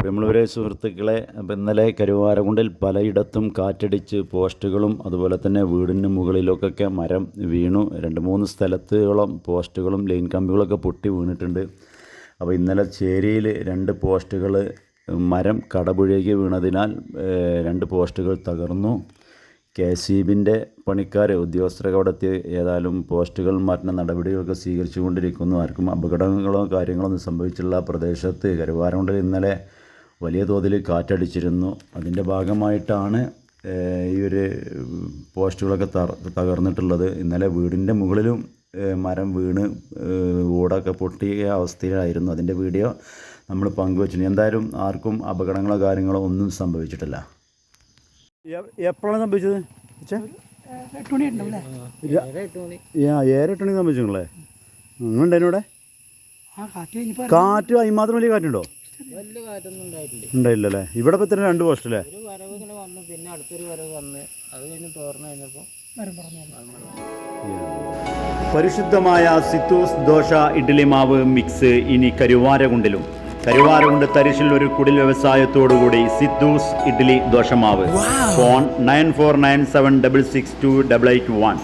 പ്രിയമുള്ളവരെ സുഹൃത്തുക്കളെ ഇന്നലെ കരുവാരകുണ്ടിൽ പലയിടത്തും കാറ്റടിച്ച് പോസ്റ്റുകളും അതുപോലെ തന്നെ വീടിന് മുകളിലൊക്കെ മരം വീണു. രണ്ട് മൂന്ന് സ്ഥലത്തോളം പോസ്റ്റുകളും ലൈൻ കമ്പികളൊക്കെ പൊട്ടി വീണിട്ടുണ്ട്. അപ്പോൾ ഇന്നലെ ചേരിയിൽ രണ്ട് പോസ്റ്റുകൾ മരം കടപുഴകി വീണതിനാൽ രണ്ട് പോസ്റ്റുകൾ തകർന്നു. കെ സി ബിന്റെ പണിക്കാർ ഉദ്യോഗസ്ഥരൊക്കെ അവിടെ എത്തി ഏതായാലും പോസ്റ്റുകൾ മാറ്റുന്ന നടപടികളൊക്കെ സ്വീകരിച്ചുകൊണ്ടിരിക്കുന്നു. ആർക്കും അപകടങ്ങളോ കാര്യങ്ങളോ ഒന്നും സംഭവിച്ചിട്ടുള്ള പ്രദേശത്ത് കരുവാരകുണ്ടിൽ ഇന്നലെ വലിയ തോതിൽ കാറ്റടിച്ചിരുന്നു. അതിന്റെ ഭാഗമായിട്ടാണ് ഈ ഒരു പോസ്റ്റുകളൊക്കെ തകർന്നിട്ടുള്ളത്. ഇന്നലെ വീടിന്റെ മുകളിലും മരം വീണ് ഓടൊക്കെ പൊട്ടിയ അവസ്ഥയിലായിരുന്നു അതിന്റെ വീഡിയോ നമ്മൾ പങ്കുവച്ചു എന്തായാലും ആർക്കും അപകടങ്ങളോ കാര്യങ്ങളോ ഒന്നും സംഭവിച്ചിട്ടില്ല. എപ്പോഴാണ് സംഭവിച്ചത്? ഏറെ സംഭവിച്ചു അങ്ങനെ ഇവിടെ? കാറ്റ് അതിന് മാത്രം വലിയ കാറ്റുണ്ടോ? വലിയ കാറ്റൊന്നും ഉണ്ടായിട്ടില്ല. ഉണ്ടായില്ലല്ലേ? ഇവിടെ ഇപ്പം ഇത്ര രണ്ട് പോസ്റ്റ് അല്ലേ ഒരു വരവ് ഇങ്ങനെ വന്നു പിന്നെ അടുത്തൊരു വരവ് വന്ന് അത് കഴിഞ്ഞ് തോർന്നു കഴിഞ്ഞപ്പോൾ വരും പറഞ്ഞു പരിശുദ്ധമായ സിത്തൂസ് ദോശ ഇഡ്ഡലി മാവ് മിക്സ് ഇനി കരുവാരകുണ്ടിലും. കരുവാരകുണ്ട് തരിശിൽ ഒരു കുടിൽ വ്യവസായത്തോടുകൂടി സിദ്ധൂസ് ഇഡ്ഡലി ദോശമാവ് phone nine four nine seven double six two double eight one